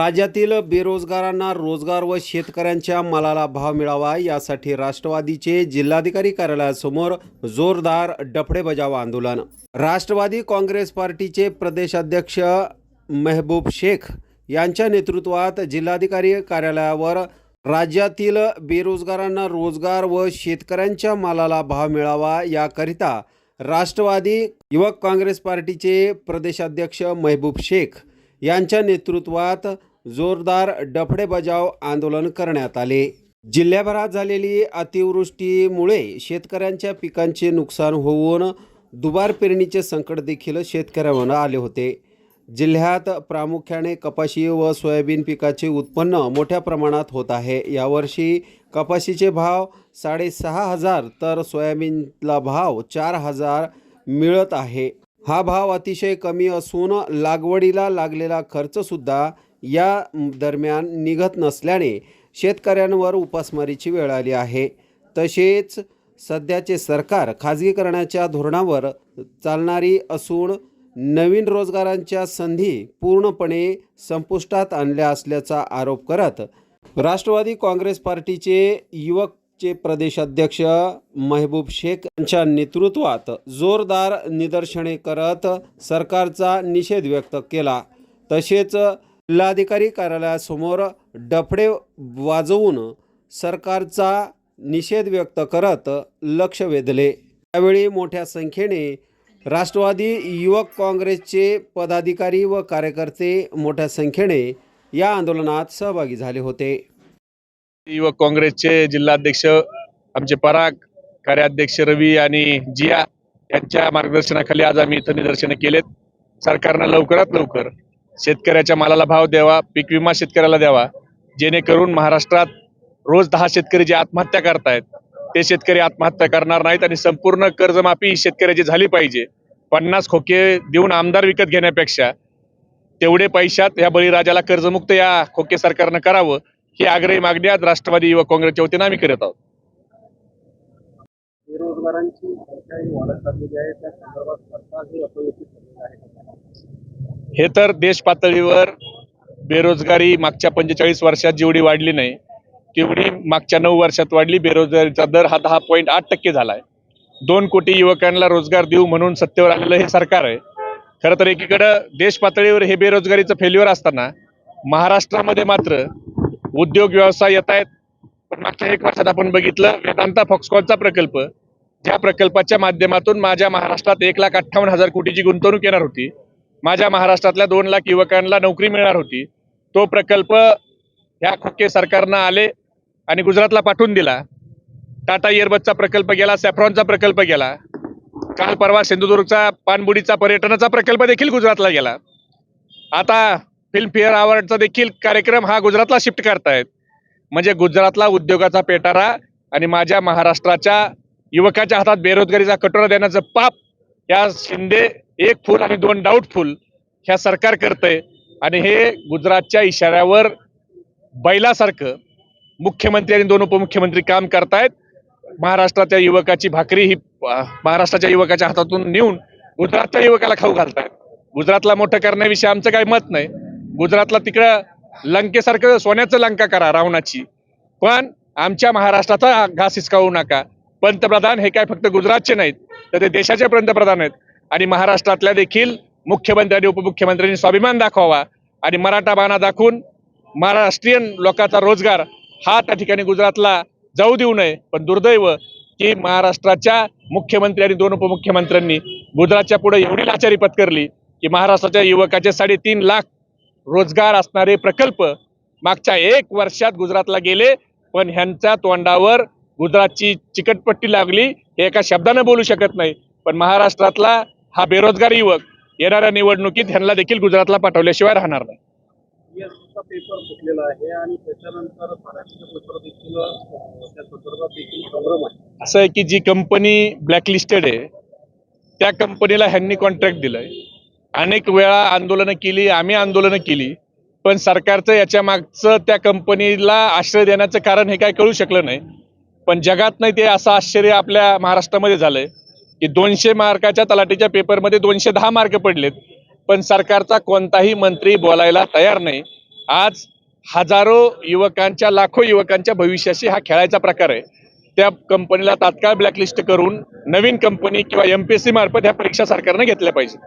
राज्यातील बेरोजगारांना रोजगार व शेतकऱ्यांच्या मालाला भाव मिळावा यासाठी राष्ट्रवादीचे जिल्हाधिकारी कार्यालयासमोर जोरदार डफडे बजाव आंदोलन. राष्ट्रवादी काँग्रेस पार्टीचे प्रदेशाध्यक्ष मेहबूब शेख यांच्या नेतृत्वात जिल्हाधिकारी कार्यालयावर राज्यातील बेरोजगारांना रोजगार व शेतकऱ्यांच्या मालाला भाव मिळावा याकरिता राष्ट्रवादी युवक काँग्रेस पार्टीचे प्रदेशाध्यक्ष मेहबूब शेख यांच्या नेतृत्वात जोरदार डफडे बजाव आंदोलन करण्यात आले. जिल्ह्याभरात झालेली अतिवृष्टीमुळे शेतकऱ्यांच्या पिकांचे नुकसान होऊन दुबार पेरणीचे संकट देखील शेतकऱ्यांवर आले होते. जिल्ह्यात प्रामुख्याने कपाशी व सोयाबीन पिकाचे उत्पन्न मोठ्या प्रमाणात होत आहे. यावर्षी कपाशीचे भाव साडेसहा हजार तर सोयाबीनला भाव चार हजार मिळत आहे. हा भाव अतिशय कमी असून लागवडीला लागलेला खर्चसुद्धा या दरम्यान निघत नसल्याने शेतकऱ्यांवर उपासमारीची वेळ आली आहे. तसेच सध्याचे सरकार खाजगीकरणाच्या धोरणावर चालणारी असून नवीन रोजगारांच्या संधी पूर्णपणे संपुष्टात आणल्या असल्याचा आरोप करत राष्ट्रवादी काँग्रेस पार्टीचे युवकचे प्रदेशाध्यक्ष महबूब शेख यांच्या नेतृत्वात जोरदार निदर्शने करत सरकारचा निषेध व्यक्त केला. तसेच जिल्हाधिकारी कार्यालयासमोर डफडे वाजवून सरकारचा निषेध व्यक्त करत लक्ष वेधले. त्यावेळी मोठ्या संख्येने राष्ट्रवादी युवक काँग्रेसचे पदाधिकारी व कार्यकर्ते मोठ्या संख्येने या आंदोलनात सहभागी झाले होते. युवक काँग्रेसचे जिल्हाध्यक्ष आमचे पराग कार्याध्यक्ष रवी आणि जिया यांच्या मार्गदर्शनाखाली आज आम्ही इथं निदर्शनं केलेत. सरकारनं लवकरात लवकर शेतकऱ्याच्या मालाला भाव द्यावा पीक विमा शेतकऱ्याला द्यावा. जेणेकरून महाराष्ट्रात रोज दहा शेतकरी जे आत्महत्या करतायत ते शेतकरी आत्महत्या करणार नाहीत आणि संपूर्ण कर्जमाफी शेतकऱ्याची झाली पाहिजे. पन्नास खोके देऊन आमदार विकत घेण्यापेक्षा तेवढे पैशात या बळीराजाला कर्जमुक्त या खोके सरकारनं करावं ही आग्रही मागणी आज राष्ट्रवादी युवक काँग्रेसच्या वतीनं आम्ही करत आहोत. बेरोजगारांची संख्या वाढत चाललेली आहे. त्या संदर्भात सरकार हे अपयशी ठरलेलं आहे. हे तर देश पातळीवर बेरोजगारी मागच्या पंचेचाळीस वर्षात जेवढी वाढली नाही तेवढी मागच्या नऊ वर्षात वाढली. बेरोजगारीचा दर हा दहा पॉईंट आठ टक्के झाला आहे दोन कोटी युवकांना रोजगार देऊ म्हणून सत्तेवर आलेलं हे सरकार आहे. खरं तर एकीकडं देश पातळीवर हे बेरोजगारीचं फेल्युअर असताना महाराष्ट्रामध्ये मात्र उद्योग व्यवसाय येत आहेत. पण मागच्या एक वर्षात आपण बघितलं वेदांता फॉक्सकॉनचा प्रकल्प ज्या प्रकल्पाच्या माध्यमातून माझ्या महाराष्ट्रात एक लाख अठ्ठावन्न हजार कोटीची गुंतवणूक येणार होती. माझ्या महाराष्ट्रातल्या दोन लाख युवकांना नोकरी मिळणार होती. तो प्रकल्प ह्या खोके सरकारनं आले आणि गुजरातला पाठवून दिला. टाटा इयरबसचा प्रकल्प गेला सॅफ्रॉनचा प्रकल्प गेला. काल परवा सिंधुदुर्गचा पानबुडीचा पर्यटनाचा प्रकल्प देखील गुजरातला गेला. आता फिल्मफेअर अवॉर्डचा देखील कार्यक्रम हा गुजरातला शिफ्ट करतायत. म्हणजे गुजरातला उद्योगाचा पेटारा आणि माझ्या महाराष्ट्राच्या युवकाच्या हातात बेरोजगारीचा कटोरा देण्याचं पाप या शिंदे एक फुल आणि दोन डाऊटफुल ह्या सरकार करतंय. आणि हे गुजरातच्या इशाऱ्यावर बैलासारखं मुख्यमंत्री आणि दोन उपमुख्यमंत्री काम करतायत. महाराष्ट्राच्या युवकाची भाकरी ही महाराष्ट्राच्या युवकाच्या हातातून नेऊन गुजरातच्या युवकाला खाऊ घालतायत. गुजरातला मोठं करण्याविषयी आमचं काही मत नाही. गुजरातला तिकडं लंकेसारखं सोन्याचं लंका करा रावणाची. पण आमच्या महाराष्ट्राचा घास हिसकावू नका. पंतप्रधान हे काय फक्त गुजरातचे नाहीत तर ते देशाचे पंतप्रधान आहेत. आणि महाराष्ट्रातल्या देखील मुख्यमंत्री आणि उपमुख्यमंत्र्यांनी स्वाभिमान दाखवावा आणि मराठा बाणा दाखवून महाराष्ट्रीयन लोकांचा रोजगार हा त्या ठिकाणी गुजरातला जाऊ देऊ नये पण दुर्दैव की महाराष्ट्राच्या मुख्यमंत्री आणि दोन उपमुख्यमंत्र्यांनी गुजरातच्या पुढे एवढी लाचारी पत्करली की महाराष्ट्राच्या युवकाचे साडेतीन लाख रोजगार असणारे प्रकल्प मागच्या एक वर्षात गुजरातला गेले पण ह्यांच्या तोंडावर गुजरातची चिकटपट्टी लागली हे एका शब्दानं बोलू शकत नाही. पण महाराष्ट्रातला हा बेरोजगार युवक येणाऱ्या निवडणुकीत ह्यांना देखील गुजरातला पाठवल्याशिवाय राहणार नाही. पेपर फुटलेला आणि त्याच्यानंतर आहे. असं आहे की जी कंपनी ब्लॅकलिस्टेड आहे त्या कंपनीला ह्यांनी कॉन्ट्रॅक्ट दिलंय. अनेक वेळा आंदोलनं केली आम्ही आंदोलनं केली पण सरकारचं याच्या मागचं त्या कंपनीला आश्रय देण्याचं कारण हे काय कळू शकलं नाही. पण जगात नाही ते असं आश्चर्य आपल्या महाराष्ट्रामध्ये झालंय. की दोनशे मार्काच्या तलाठीच्या पेपरमध्ये दोनशे दहा मार्क पडलेत. पण सरकारचा कोणताही मंत्री बोलायला तयार नाही. आज हजारो युवकांच्या लाखो युवकांच्या भविष्याशी हा खेळायचा प्रकार आहे. त्या कंपनीला तात्काळ ब्लॅकलिस्ट करून नवीन कंपनी किंवा एम पी एस सी मार्फत ह्या परीक्षा सरकारनं घेतल्या पाहिजे